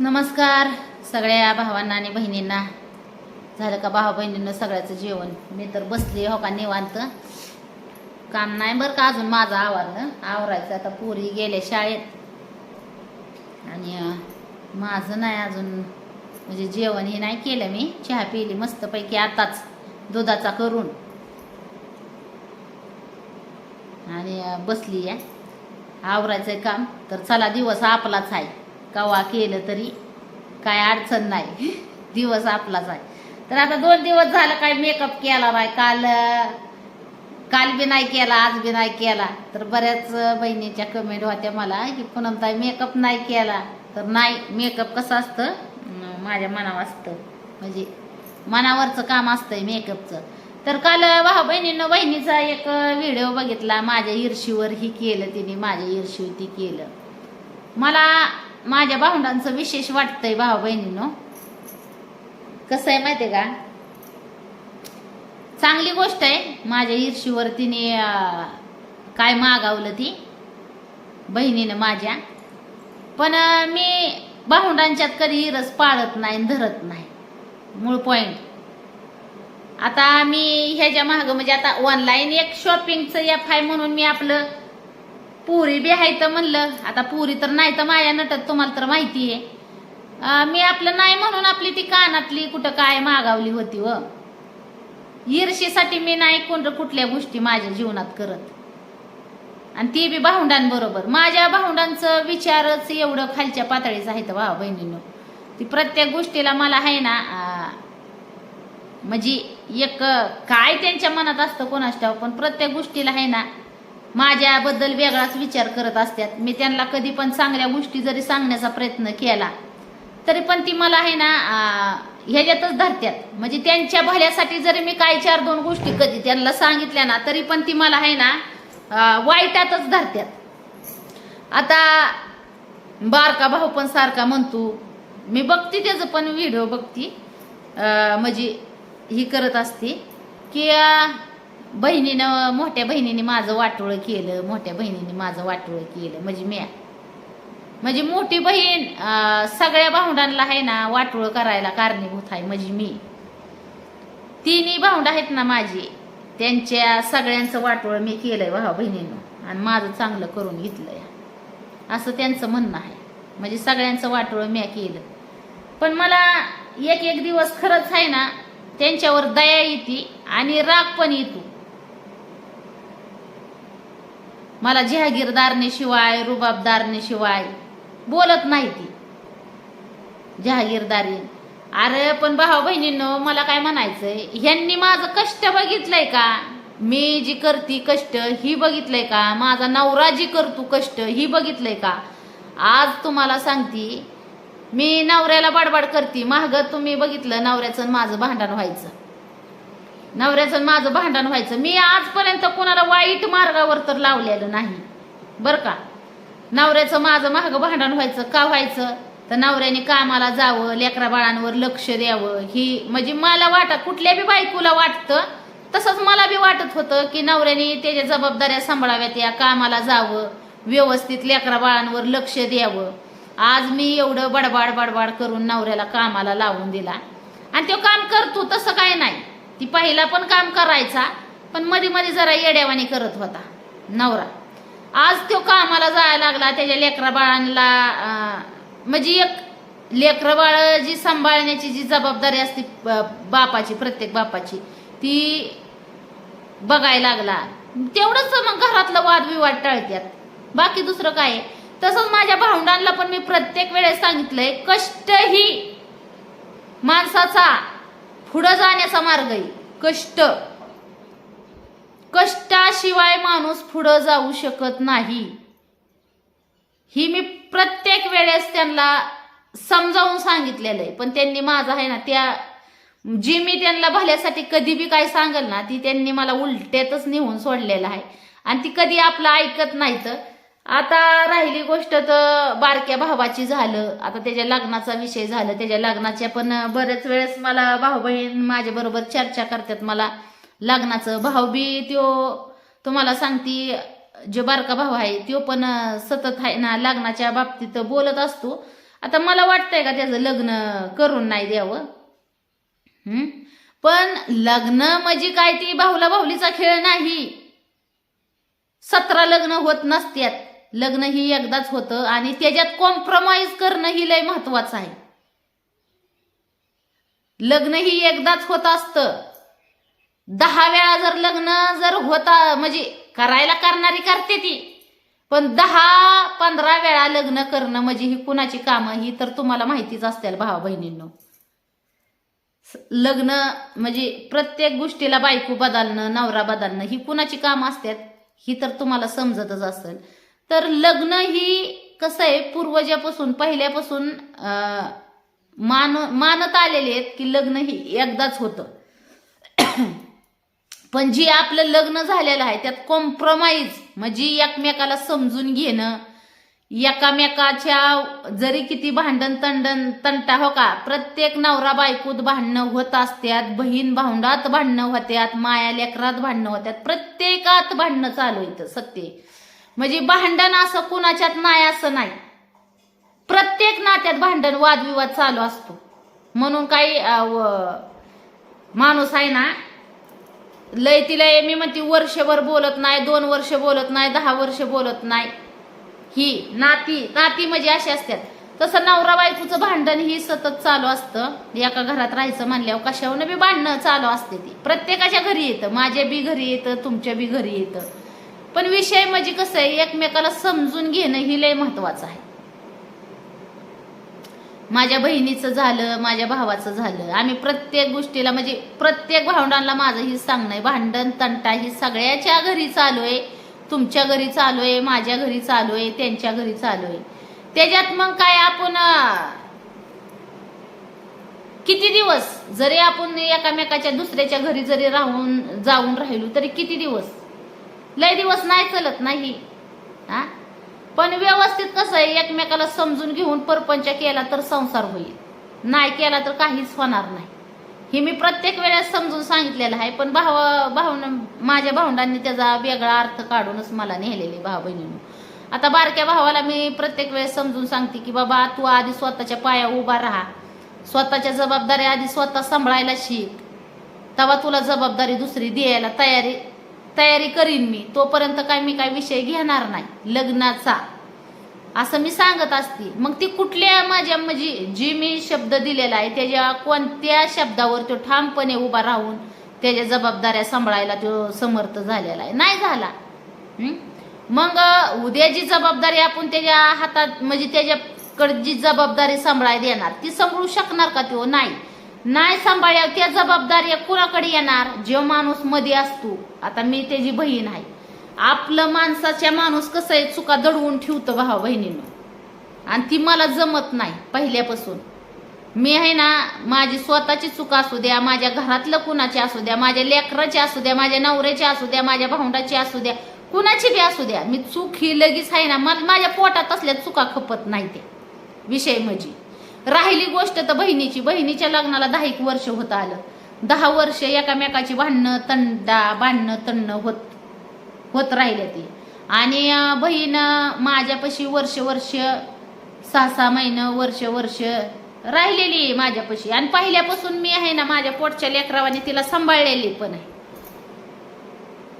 नमस्कार सगळ्या भावांना आणि बहिणींना. झालं का भावा बहिणींना सगळ्याचं जेवण? मी तर बसली हो का निवांत? काम नाही बरं का अजून माझं आवरलं. आवरायचं आता पोरी गेले शाळेत. आणि माझं नाही अजून. म्हणजे जेवण हे नाही केलं मी. चहा पिली मस्तपैकी आताच दुधाचा करून. आणि बसली आहे. आवरायचं काम. तर चला दिवस आपलाच आहे. कवा केलं तरी काय अडचण नाही. दिवस आपलाच आहे. तर आता दोन दिवस झालं काय मेकअप केला नाही. काल काल बी नाही केला आज बी नाही केला. तर बऱ्याच बहिणीच्या कमेंट होत्या मला की पुनमताई मेकअप नाही केला. तर नाही मेकअप कसं असतं? माझ्या मनावर असतं. म्हणजे मनावरचं काम असतंय मेकअपचं तर काल भाऊ बहिणीनं बहिणीचा एक व्हिडिओ बघितला. माझ्या इर्शीवर ही केलं तिने माझ्या ईर्षीवर ती केलं. मला माझ्या भावंडांचं विशेष वाटतंय भाऊ बहिणीनं. कसं आहे माहितीये का? चांगली गोष्ट आहे माझ्या ईर्षीवर तिने काय मागावलं ती बहिणीनं माझ्या. पण मी भावंडांच्यात कधी हिरस पाळत नाही आणि धरत नाही. मूळ पॉइंट आता मी ह्याच्या मागं म्हणजे आता ऑनलाईन एक शॉपिंगचं एफ आय म्हणून मी आपलं पुरी बी आहे तर म्हणलं आता पुरी तर नाही तर माया नटत तुम्हाला तर माहिती आहे. मी आपलं नाही म्हणून आपली ती कानातली कुठं काय मागावली होती व. ईर्षेसाठी मी नाही कोण कुठल्या गोष्टी माझ्या जीवनात करत. आणि ती बी भावंडांबरोबर. माझ्या भावंडांचं विचारच एवढं खालच्या पातळीचं आहे तर भावा बहिणीनं. ती प्रत्येक गोष्टीला मला आहे ना म्हणजे एक काय त्यांच्या मनात असतं कोणास पण प्रत्येक गोष्टीला आहे ना माझ्याबद्दल वेगळाच विचार करत असतात मी त्यांना कधी पण चांगल्या गोष्टी जरी सांगण्याचा प्रयत्न केला तरी पण ती मला आहे ना ह्याच्यातच धरत्यात. म्हणजे त्यांच्या भल्यासाठी जरी मी काय चार दोन गोष्टी कधी त्यांना सांगितल्या ना तरी पण ती मला आहे ना वाईटातच धरत्यात. आता बारका भाऊ पण सारखा म्हणतो मी बघते त्याचं पण व्हिडिओ बघते. म्हणजे ही करत असते की बहिणीनं मोठ्या बहिणीने माझं वाटोळं केलं मोठ्या बहिणीने माझं वाटोळं केलं. म्हणजे म्या. म्हणजे मोठी बहीण सगळ्या भावंडांना आहे ना वाटोळं करायला कारणीभूत आहे म्हणजे मी. तिन्ही भावंड आहेत ना माझी त्यांच्या सगळ्यांचं वाटोळं मी केलंय भावा बहिणीनं. आणि माझं चांगलं करून घेतलंय. असं त्यांचं म्हणणं आहे. म्हणजे सगळ्यांचं वाटोळं म्या केलं. पण मला एक एक दिवस खरंच आहे ना त्यांच्यावर दया येते आणि राग पण येतो. मला जहागीरदारने शिवाय रुबाबदारने शिवाय बोलत नाही ती. जहागीरदारी अरे पण भाऊ बहिणींनो मला काय म्हणायचंय? ह्यांनी माझं कष्ट बघितलंय का? मी जी करती कष्ट ही बघितलंय का? माझा नवरा जी करतो कष्ट ही बघितलंय का? आज तुम्हाला सांगती मी नवऱ्याला बडबड करते. मागं तुम्ही बघितलं नवऱ्याचं माझं भांडण व्हायचं. नवऱ्याचं माझं भांडण व्हायचं. मी आजपर्यंत कोणाला वाईट मार्गावर तर लावलेलं नाही. बरं का? नवऱ्याचं माझं महाग भांडण व्हायचं. का व्हायचं? तर नवऱ्याने कामाला जावं लेकरा बाळांवर लक्ष द्यावं. ही म्हणजे मला वाटा कुठल्या बी बायकोला वाटतं तसंच मला बी वाटत होतं की नवऱ्याने त्याच्या जबाबदाऱ्या सांभाळाव्यात या कामाला जावं व्यवस्थित लेकरा बाळांवर लक्ष द्यावं. आज मी एवढं बडबाड बडबाड करून नवऱ्याला कामाला लावून दिला. आणि तो काम करतो तसं काय नाही. ती पहिला पण काम करायचा पण मध्ये मध्ये जरा येड्यावानी करत होता नवरा. आज तो कामाला जायला लागला त्याच्या लेकरा बाळांना म्हणजे एक लेकरं बाळ जी सांभाळण्याची जी जबाबदारी असते बापाची प्रत्येक बापाची ती बघायला लागला. तेवढंच मग घरातलं वादविवाद टाळत्यात. बाकी दुसरं काय आहे? तसंच माझ्या भावंडांना पण मी प्रत्येक वेळेस सांगितलंय कष्ट ही माणसाचा पुढं जाण्याचा मार्ग आहे. कष्ट. कष्टाशिवाय माणूस पुढं जाऊ शकत नाही. ही मी प्रत्येक वेळेस त्यांना समजावून सांगितलेलं आहे. पण त्यांनी माझं आहे ना त्या जी मी त्यांना भल्यासाठी कधी बी काय सांगल ना ती त्यांनी मला उलट्यातच नेऊन सोडलेलं आहे. आणि ती कधी आपलं ऐकत नाही तर आता राहिली गोष्ट तर बारक्या भावाची झालं. आता त्याच्या लग्नाचा विषय झालं. त्याच्या लग्नाच्या पण बरेच वेळेस मला भाऊ बहीण माझ्या बरोबर चर्चा करतात मला. लग्नाचं भाऊ बी त्यो तुम्हाला सांगती जो बारका भाऊ आहे तो पण सतत आहे ना लग्नाच्या बाबतीत बोलत असतो. आता मला वाटतंय का त्याचं लग्न करून नाही द्यावं? पण लग्न म्हणजे काय? ती भाऊला भाऊलीचा खेळ नाही. सतरा लग्न होत नसत्यात. लग्न ही एकदाच होतं आणि त्याच्यात कॉम्प्रोमाइज करणं ही लय महत्वाचं आहे. लग्न ही एकदाच होत असतं. दहा वेळा जर लग्न जर होता म्हणजे करायला करणारी करते ती. पण दहा पंधरा वेळा लग्न करणं म्हणजे ही कुणाची कामं ही तर तुम्हाला माहितीच असतील भावा बहिणींनो. लग्न म्हणजे प्रत्येक गोष्टीला बायको बदलणं नवरा बदलणं ही कुणाची कामं असतात ही तर तुम्हाला समजतच असेल. तर लग्न ही कसं आहे पूर्वजापासून पहिल्यापासून मान मानत आलेले आहेत की लग्न ही एकदाच होतं. पण जी आपलं लग्न झालेलं आहे त्यात कॉम्प्रोमाइज म्हणजे एकमेकाला समजून घेणं एकामेकाच्या जरी किती भांडण तंडण तंटा हो का प्रत्येक नवरा बायकोत भांडणं होत असत्यात बहीण भावंडात भांडणं होत्यात माया लेकरात भांडणं होत्यात प्रत्येकात भांडणं चालू येतं सत्य म्हणजे भांडण असं कुणाच्यात नाही असं नाही. प्रत्येक नात्यात भांडण वादविवाद चालू असतो. म्हणून काही माणूस आहे ना लय तिला मी म्हणते वर्षभर बोलत नाही दोन वर्ष बोलत नाही दहा वर्ष बोलत नाही. ही नाती नाती म्हणजे अशी असतात. तसं नवरा बायकोचं भांडण ही सतत चालू असतं. एका घरात राहायचं म्हणल्यावर कशावर बी भांडणं चालू असते ती. प्रत्येकाच्या घरी येतं. माझ्या बी घरी येतं तुमच्या बी घरी येतं. पण विषय म्हणजे कसं आहे एकमेकाला समजून घेणं ही लय महत्वाचं आहे. माझ्या बहिणीचं झालं माझ्या भावाचं झालं. आम्ही प्रत्येक गोष्टीला म्हणजे प्रत्येक भावंडांना माझं ही सांगणं आहे. भांडण तंटा ही सगळ्याच्या घरी चालू आहे. तुमच्या घरी चालू आहे माझ्या घरी चालू आहे त्यांच्या घरी चालू आहे. त्याच्यात मग काय आपण किती दिवस जरी आपण एकामेकाच्या दुसऱ्याच्या घरी जरी राहून जाऊन राहिलो तरी किती दिवस? लय दिवस नाही चलत नाही. हा? पण व्यवस्थित कसं आहे एकमेकाला समजून घेऊन परपंच केला तर संसार होईल. नाही केला तर काहीच होणार नाही. हे मी प्रत्येक वेळेस समजून सांगितलेलं आहे पण भाव भावनं माझ्या भावंडांनी त्याचा वेगळा अर्थ काढूनच मला नेलेले भाव बहिणीनं. आता बारक्या भावाला मी प्रत्येक वेळेस समजून सांगते की बाबा तू आधी स्वतःच्या पाया उभा राहा. स्वतःच्या जबाबदाऱ्या आधी स्वतः सांभाळायला शिक. तेव्हा तुला जबाबदारी दुसरी द्यायला तयारी तयारी करीन मी. तोपर्यंत काय मी काय विषय घेणार नाही. लग्नाचा. असं मी सांगत असते. मग ती कुठल्या माझ्या म्हणजे जी मी शब्द दिलेला आहे त्याच्या कोणत्या शब्दावर तो ठामपणे उभा राहून त्याच्या जबाबदाऱ्या सांभाळायला तो समर्थ झालेला आहे? नाही झाला. मग उद्या जी जबाबदारी आपण त्याच्या हातात म्हणजे त्याच्याकडे जी जबाबदारी सांभाळायला देणार ती सांभाळू शकणार का तो? नाही. नाही सांभाळ्या त्या जबाबदारी कुणाकडे येणार? जो माणूसमध्ये असतो. आता मी त्याची बहीण आहे. आपलं माणसाच्या माणूस कसं आहे? चुका दडवून ठेवतो भावा बहिणीनं. आणि ती मला जमत नाही पहिल्यापासून. मी आहे ना माझी स्वतःची चूक असू द्या माझ्या घरातलं कुणाची असू द्या माझ्या लेकराची असू द्या माझ्या नवऱ्याची असू द्या माझ्या भावंडाची असू द्या कुणाची बी असू द्या. मी चूक ही लगेच आहे ना मला माझ्या पोटात असल्या चुका खपत नाही ते विषय म्हणजे. राहिली गोष्ट तर बहिणीची. बहिणीच्या लग्नाला दहा एक वर्ष होत आलं. दहा वर्ष एकामेकाची भांडणं तंडा भांडणं तंडणं होत होत राहिले ती. आणि बहीण माझ्यापाशी वर्ष वर्ष सहा सहा महिनं वर्ष वर्ष राहिलेली आहे माझ्यापाशी. आणि पहिल्यापासून मी आहे ना माझ्या पोटच्या लेकरावाने तिला सांभाळलेली पण आहे.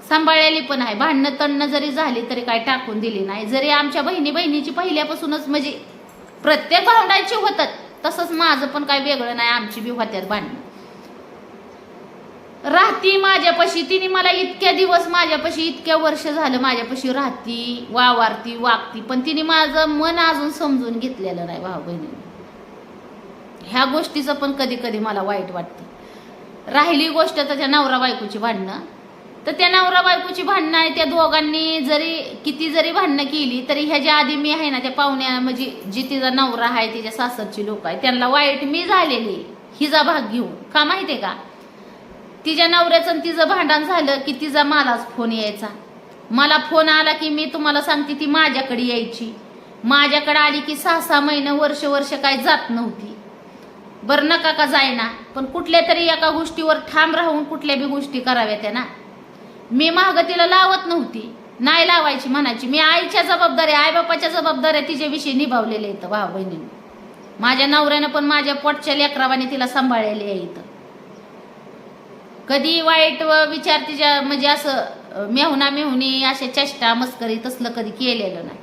सांभाळलेली पण आहे. भांडणं तणणं जरी झाली तरी काय टाकून दिली नाही. जरी आमच्या बहिणी बहिणीची पहिल्यापासूनच म्हणजे प्रत्येक भावंडांची होतात. तसंच माझं पण काय वेगळं नाही आमची बी होत्यात भांडणं. राहती माझ्यापाशी तिने मला इतक्या दिवस माझ्यापाशी इतक्या वर्ष झालं माझ्यापाशी राहती वावारती वागती पण तिने माझं मन अजून समजून घेतलेलं नाही भाऊ बहिणी. ह्या गोष्टीचं पण कधी कधी मला वाईट वाटतं. राहिली गोष्ट त्याच्या त्या नवरा बायकोची भांडणं तर त्या नवरा बायकोची भांडणं आहे त्या दोघांनी जरी किती जरी भांडणं केली तरी ह्याच्या आधी मी आहे ना त्या पाहुण्या म्हणजे जी तिचा नवरा आहे तिच्या सासरची लोक आहे त्यांना वाईट मी झालेली हिचा भाग घेऊन. का माहितीये का? तिच्या नवऱ्याचं आणि तिचं भांडण झालं की तिचा मलाच फोन यायचा. मला फोन आला की मी तुम्हाला सांगते ती माझ्याकडे यायची. माझ्याकडे आली की सहा सहा महिने वर्ष वर्ष काय जात नव्हती. बरं नका का जायना पण कुठल्या तरी एका गोष्टीवर ठाम राहून कुठल्या बी गोष्टी कराव्या त्या ना. मी महाग तिला लावत नव्हती. नाही लावायची म्हणायची. मी आईच्या जबाबदाऱ्या आईबापाच्या जबाबदाऱ्या तिच्याविषयी निभावलेल्या आहेत भाऊ बहिणीने. माझ्या नवऱ्यानं पण माझ्या पोटच्या लेकरावाने तिला सांभाळलेली आहे इथं. कधी वाईट व विचार तिच्या म्हणजे असं मेहुना मेहुनी अशा चेष्टा मस्करी तसलं कधी केलेलं नाही.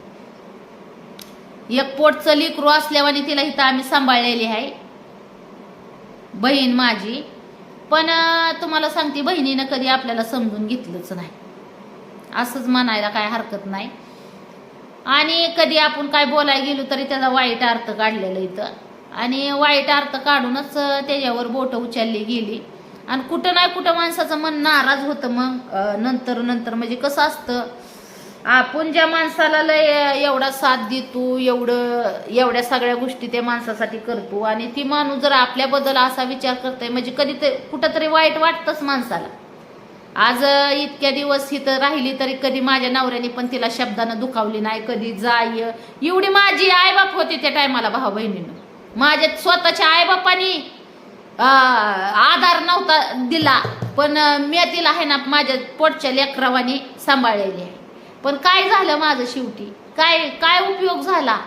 एक पोटचं लिकरू असल्यावाने तिला इथं आम्ही सांभाळलेली आहे. बहीण माझी पण तुम्हाला सांगते बहिणीनं कधी आपल्याला समजून घेतलंच नाही. असंच म्हणायला काय हरकत नाही. आणि कधी आपण काय बोलायला गेलो तरी त्याचा वाईट अर्थ काढलेला इथं. आणि वाईट अर्थ काढूनच त्याच्यावर बोटं उचलली गेली. आणि कुठं नाही कुठं माणसाचं मन नाराज होतं मग. नंतर नंतर म्हणजे कसं असतं आपण ज्या माणसाला लय एवढा साथ देतो एवढं एवढ्या सगळ्या गोष्टी त्या माणसासाठी करतो. आणि ती माणूस जर आपल्याबद्दल असा विचार करतोय म्हणजे कधी ते कुठंतरी वाईट वाटतंच माणसाला. आज इतक्या दिवस इथं राहिली तरी कधी माझ्या नवऱ्याने पण तिला शब्दानं दुखावली नाही कधी जाय. एवढी माझी आईबाप होती त्या टायमाला भाऊ बहिणीनं माझ्या स्वतःच्या आईबापानी आधार नव्हता दिला पण मी तिला आहे ना माझ्या पोटच्या लेकरावानी सांभाळलेली आहे. पण काय झालं माझं शेवटी? काय काय उपयोग झाला?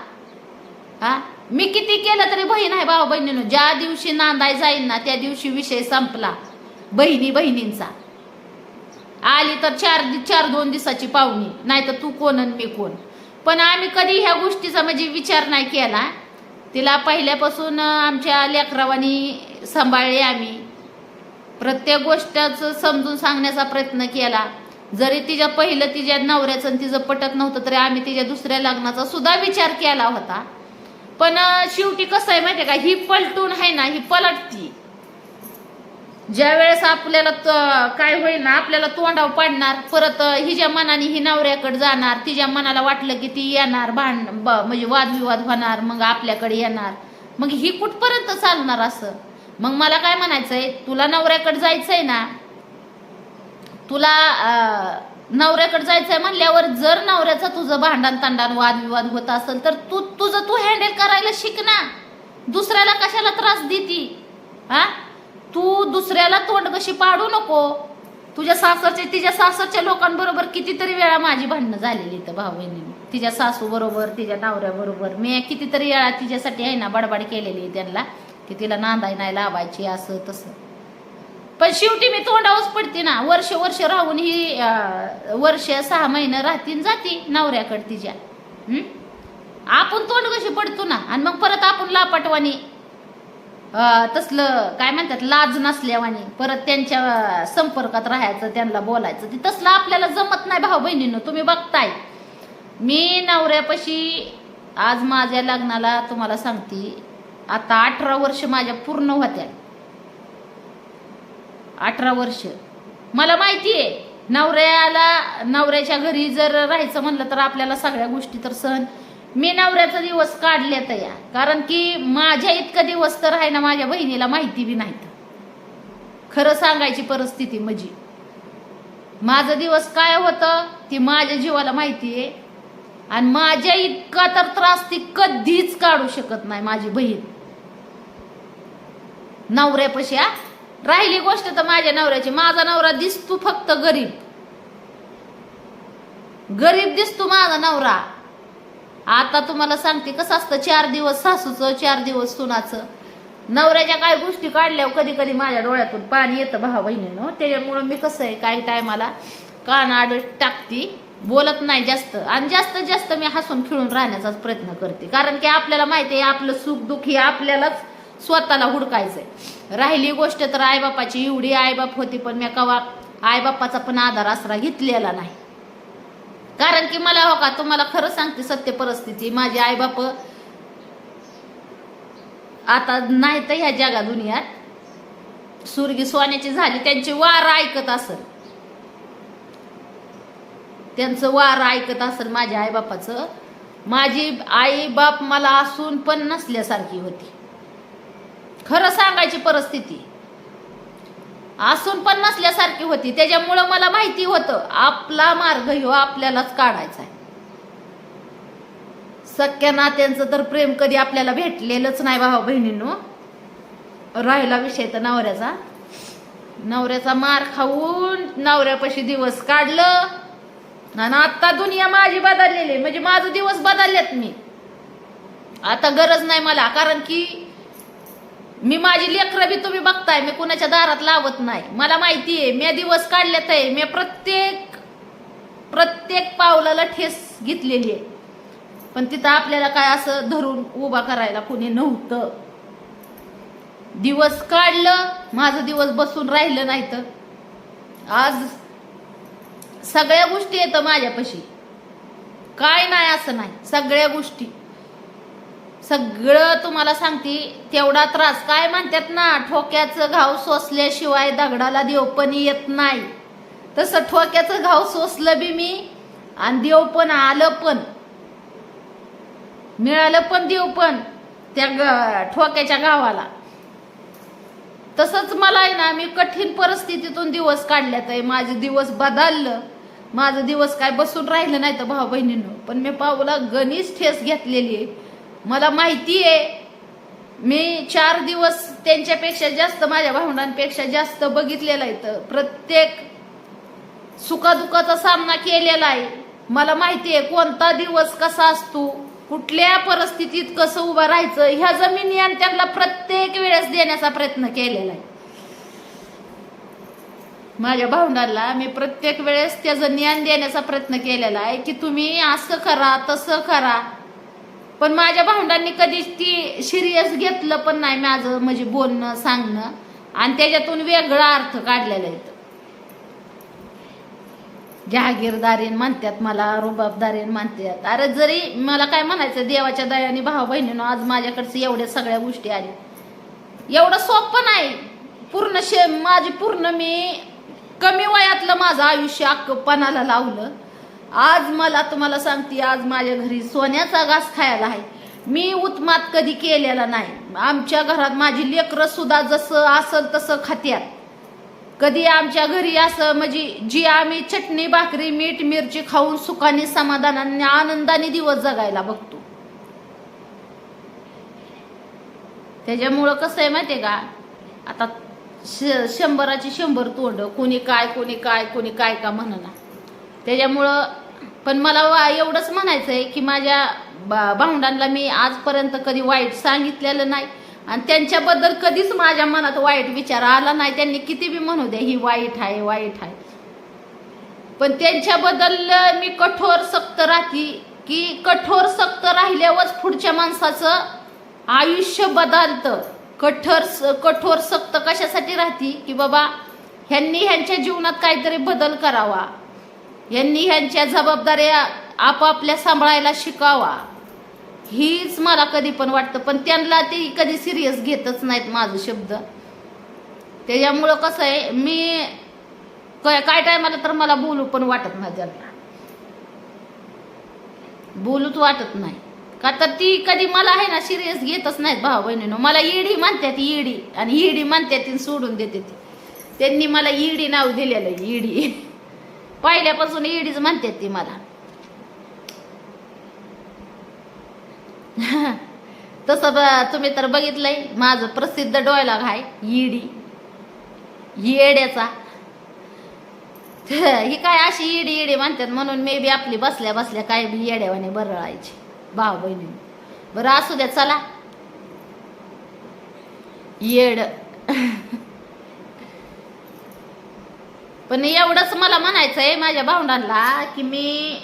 हा? मी किती केलं तरी बहीण आहे भाऊ बहिणीनो. ज्या दिवशी नांदाय जाईल ना त्या दिवशी विषय संपला. बहिणी बहिणींचा. आली तर चार दि- चार दोन दिवसाची पाहुणी. नाही तर तू कोण आणि मी कोण? पण आम्ही कधी ह्या गोष्टीचा म्हणजे विचार नाही केला. तिला पहिल्यापासून आमच्या लेकरावानी सांभाळले आम्ही. प्रत्येक गोष्टच समजून सांगण्याचा प्रयत्न केला. जरी तिच्या पहिलं तिच्या नवऱ्याचं आणि तिचं पटत नव्हतं तरी आम्ही तिच्या दुसऱ्या लग्नाचा सुद्धा विचार केला होता. पण शेवटी कसं आहे माहितीये का? ही पलटून आहे ना ही पलटती. ज्या वेळेस आपल्याला त- काय होईल ना आपल्याला तोंडाव पाडणार परत हिच्या मनाने ही नवऱ्याकडे जाणार तिच्या मनाला वाटलं की ती येणार भांड ब- म्हणजे वादविवाद होणार मग आपल्याकडे येणार. मग ही कुठपर्यंत चालणार असं? मग मला काय म्हणायचंय? तुला नवऱ्याकडे जायचंय ना तुला नवऱ्याकडे जायचंय म्हणल्यावर जर नवऱ्याचा तुझं भांडण तांडण वादविवाद होत असेल तर तू तुझं तू हँडल करायला शिक ना. दुसऱ्याला कशाला त्रास देती? हा? तू दुसऱ्याला तोंड कशी पाडू नको? तुझ्या सासरचे तिच्या सासरच्या लोकांबरोबर कितीतरी वेळा माझी भांडणं झालेली तर भाऊ बहिणीने तिच्या सासू बरोबर तिच्या नवऱ्याबरोबर मी कितीतरी वेळा तिच्यासाठी आहे ना बडबड केलेली आहे त्यांना की तिला नांदाय नाही लावायची असं तसं. पण शेवटी मी तोंडावच पडते ना. वर्ष वर्ष राहून ही वर्ष सहा महिने राहतीन जाती नवऱ्याकडे तिच्या. आपण तोंड कशी पडतो ना आणि मग परत आपण लापाटवानी तसलं काय म्हणतात लाज नसल्यावानी परत त्यांच्या संपर्कात राहायचं त्यांना बोलायचं ते तसलं आपल्याला जमत नाही भाऊ बहिणीनं तुम्ही बघताय. मी नवऱ्यापाशी आज माझ्या लग्नाला तुम्हाला सांगते आता अठरा वर्ष माझ्या पूर्ण होत्या. अठरा वर्ष. मला माहिती आहे नवऱ्याला नवऱ्याच्या घरी जर राहायचं म्हणलं तर आपल्याला सगळ्या गोष्टी तर सहन मी नवऱ्याचा दिवस काढले तर या. कारण की माझ्या इतका दिवस तर आहे ना माझ्या बहिणीला माहिती बी नाहीत खरं सांगायची परिस्थिती म्हणजे माझं दिवस काय होतं ती माझ्या जीवाला माहिती आहे. आणि माझ्या इतका तर त्रास ती कधीच काढू शकत नाही माझी बहीण. नवऱ्यापाशी हा? राहिली गोष्ट तर माझ्या नवऱ्याची. माझा नवरा दिसतो फक्त गरीब. गरीब दिसतो माझा नवरा. आता तुम्हाला सांगते कसं असतं चार दिवस सासूचं चार दिवस सुनाचं. नवऱ्याच्या काय गोष्टी काढल्यावर कधी कधी माझ्या डोळ्यातून पाणी येतं भावा बहिणीनं. त्याच्यामुळं मी कसं आहे काही टायमाला कान आड टाकती बोलत नाही जास्त. आणि जास्तीत जास्त मी हसून खिळून राहण्याचाच प्रयत्न करते. कारण की आपल्याला माहिती आहे आपलं सुख दुःख हे आपल्यालाच स्वतःला हुडकायचंय. राहिली गोष्ट तर आईबापाची एवढी आईबाप होती पण मी कवा आईबापाचा पण आधार आसरा घेतलेला नाही. कारण की मला हो का तुम्हाला खरं सांगते सत्य परिस्थिती. माझे आईबाप आता नाही तर ह्या जगा दुनियात सुरगी सोन्याची झाली त्यांची वार ऐकत असल. त्यांचं वार ऐकत असेल माझ्या आईबापाचं. माझी आई बाप मला असून पण नसल्यासारखी होती. खरं सांगायची परिस्थिती. असून पण नसल्यासारखी होती. त्याच्यामुळं मला माहिती होतं आपला मार्ग ह्यो आपल्यालाच काढायचा आहे. सख्या नात्यांचं तर प्रेम कधी आपल्याला भेटलेलंच नाही भावा बहिणींनो. राहिला विषय तर नवऱ्याचा. नवऱ्याचा मार खाऊन नवऱ्यापाशी दिवस काढलं. आणि आत्ता दुनिया माझी बदललेली आहे. म्हणजे माझं दिवस बदललेत मी. आता गरज नाही मला. कारण की मी माझी लेकरं बी तुम्ही बघताय मी कुणाच्या दारात लावत नाही. मला माहिती आहे मी दिवस काढल्यात आहे. मी प्रत्येक प्रत्येक पावलाला ठेस घेतलेली आहे. पण तिथं आपल्याला काय असं धरून उभा करायला कोणी नव्हतं. दिवस काढलं माझं दिवस बसून राहिलं नाही तर. आज सगळ्या गोष्टी येतं माझ्यापाशी. काय नाही असं नाही सगळ्या गोष्टी. सगळं तुम्हाला सांगते तेवढा त्रास. काय म्हणतात ना ठोक्याचं घाव सोसल्याशिवाय दगडाला देव पण येत नाही. तसं ठोक्याचं घाव सोसलं बी मी आणि देव पण आलं पण. मिळालं पण देव पण त्या ग- ठोक्याच्या गावाला तसंच मला आहे ना मी कठीण परिस्थितीतून दिवस काढल्यात आहे. माझे दिवस बदललं. माझं दिवस काय बसून राहिलं नाही तर भाऊ बहिणीनं पण मी पाऊला गणित ठेस घेतलेली आहे. मला माहिती आहे. मी चार दिवस त्यांच्यापेक्षा जास्त माझ्या भावंडांपेक्षा जास्त बघितलेला आहे तर प्रत्येक सुखादुखाचा सामना केलेला आहे. मला माहिती आहे कोणता दिवस कसा असतो कुठल्या परिस्थितीत कसं उभं राहायचं ह्या जमिनी आणि त्यांना प्रत्येक वेळेस देण्याचा प्रयत्न केलेला आहे. माझ्या भावंडाला मी प्रत्येक वेळेस त्याचं ज्ञान देण्याचा प्रयत्न केलेला आहे की तुम्ही असं करा तसं करा. पण माझ्या भावंडांनी कधीच ती सिरियस घेतलं पण नाही माझं म्हणजे बोलणं सांगणं. आणि त्याच्यातून वेगळा अर्थ काढलेला आहे. जहागीरदारीन म्हणतात मला रुबाबदारीन म्हणतात. अरे जरी मला काय म्हणायचं देवाच्या दयाने भाऊ बहिणीनं आज माझ्याकडचं एवढ्या सगळ्या गोष्टी आल्या. एवढं सोपं नाही. पूर्ण शे माझी पूर्ण मी कमी वयातलं माझं आयुष्य अक्कपणाला लावलं. आज मला तुम्हाला सांगते आज माझ्या घरी सोन्याचा घास खायला आहे. मी उत्मात कधी केलेला नाही. आमच्या घरात माझी लेकरं सुद्धा जसं असल तसं खात्यात. कधी आमच्या घरी असं म्हणजे जी आम्ही चटणी भाकरी मीठ मिरची खाऊन सुखाने समाधानाने आनंदाने दिवस जगायला बघतो. त्याच्यामुळं कसं आहे माहितीये का? आता श- शंभराची शंभर तोंड कोणी काय कोणी काय कोणी काय का म्हणणार त्याच्यामुळं पण मला वा एवढंच म्हणायचं आहे की माझ्या बा भावंडांना मी आजपर्यंत कधी वाईट सांगितलेलं नाही. आणि त्यांच्याबद्दल कधीच माझ्या मनात वाईट विचार आला नाही. त्यांनी किती बी म्हणू द्या ही वाईट आहे वाईट आहे. पण त्यांच्याबद्दल मी कठोर सक्त राहते की कठोर सक्त राहिल्यावरच पुढच्या माणसाचं आयुष्य बदलतं. कठोर कठोर सक्त कशासाठी राहते? की बाबा ह्यांनी ह्यांच्या जीवनात काहीतरी बदल करावा. यांनी ह्यांच्या जबाबदाऱ्या आपापल्या सांभाळायला शिकावा. हीच मला कधी पण वाटतं पण त्यांना ते कधी सिरियस घेतच नाहीत माझं शब्द. त्याच्यामुळं कसं आहे मी काय काय टायमाला तर मला बोलू पण वाटत नाही त्यांना. बोलूच वाटत नाही. का तर ती कधी मला आहे ना सिरियस घेतच नाहीत भाऊ बहिणीनं. मला ईडी म्हणतात ईडी आणि ईडी म्हणतात ती सोडून देते ती. त्यांनी मला ईडी नाव दिलेलं आहे ईडी पहिल्यापासून ईडीच म्हणतात ती मला. तसं ब- तुम्ही तर बघितलंय माझं प्रसिद्ध डोयलॉग आहे ईडी. येड्याचा. ही काय अशी इडी इडी म्हणतात म्हणून मे बी आपली बसल्या बसल्या काय बी येड्यावाने बरळायची भाऊ बहिणी. बरं असू द्या चला. येड. पण एवढंच मला म्हणायचं आहे माझ्या भावंडांना की मी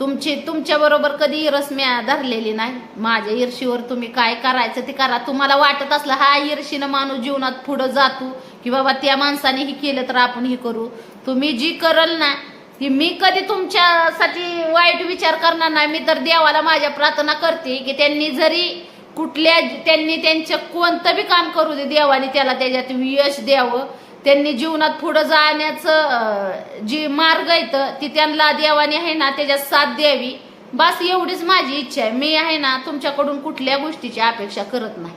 तुमची तुमच्या बरोबर कधी रसम्या धरलेली नाही. माझ्या ईर्षीवर तुम्ही काय करायचं ते करा. तुम्हाला वाटत असलं हा ईर्षीनं माणूस जीवनात पुढं जातो की बाबा त्या माणसाने हे केलं तर आपण हे करू. तुम्ही जी करल ना ती मी कधी तुमच्यासाठी वाईट विचार करणार नाही. मी तर देवाला माझ्या प्रार्थना करते की त्यांनी जरी कुठल्या त्यांनी त्यांचं कोणतं बी काम करू दे देवाने त्याला त्याच्यात यश द्यावं. त्यांनी जीवनात पुढं जाण्याचं जी मार्ग येत ती त्यांना देवाने आहे ना त्याच्यात साथ द्यावी. बस एवढीच माझी इच्छा आहे. मी आहे ना तुमच्याकडून कुठल्या गोष्टीची अपेक्षा करत नाही.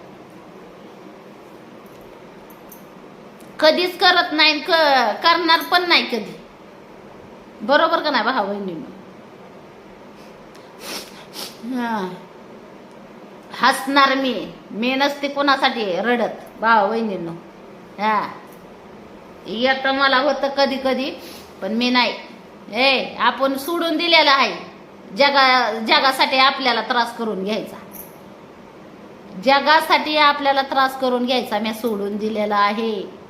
कधीच करत नाही क- करणार पण नाही कधी. बरोबर का नाही भावा बहिणी हसणार मी. मी नसते कोणासाठी रडत. भाऊ बहिणींनो हा. येतं मला होतं कधी कधी पण मी नाही. ए आपण सोडून दिलेलं आहे. जगा जगासाठी आपल्याला त्रास करून घ्यायचा. जगासाठी आपल्याला त्रास करून घ्यायचा मी सोडून दिलेला आहे.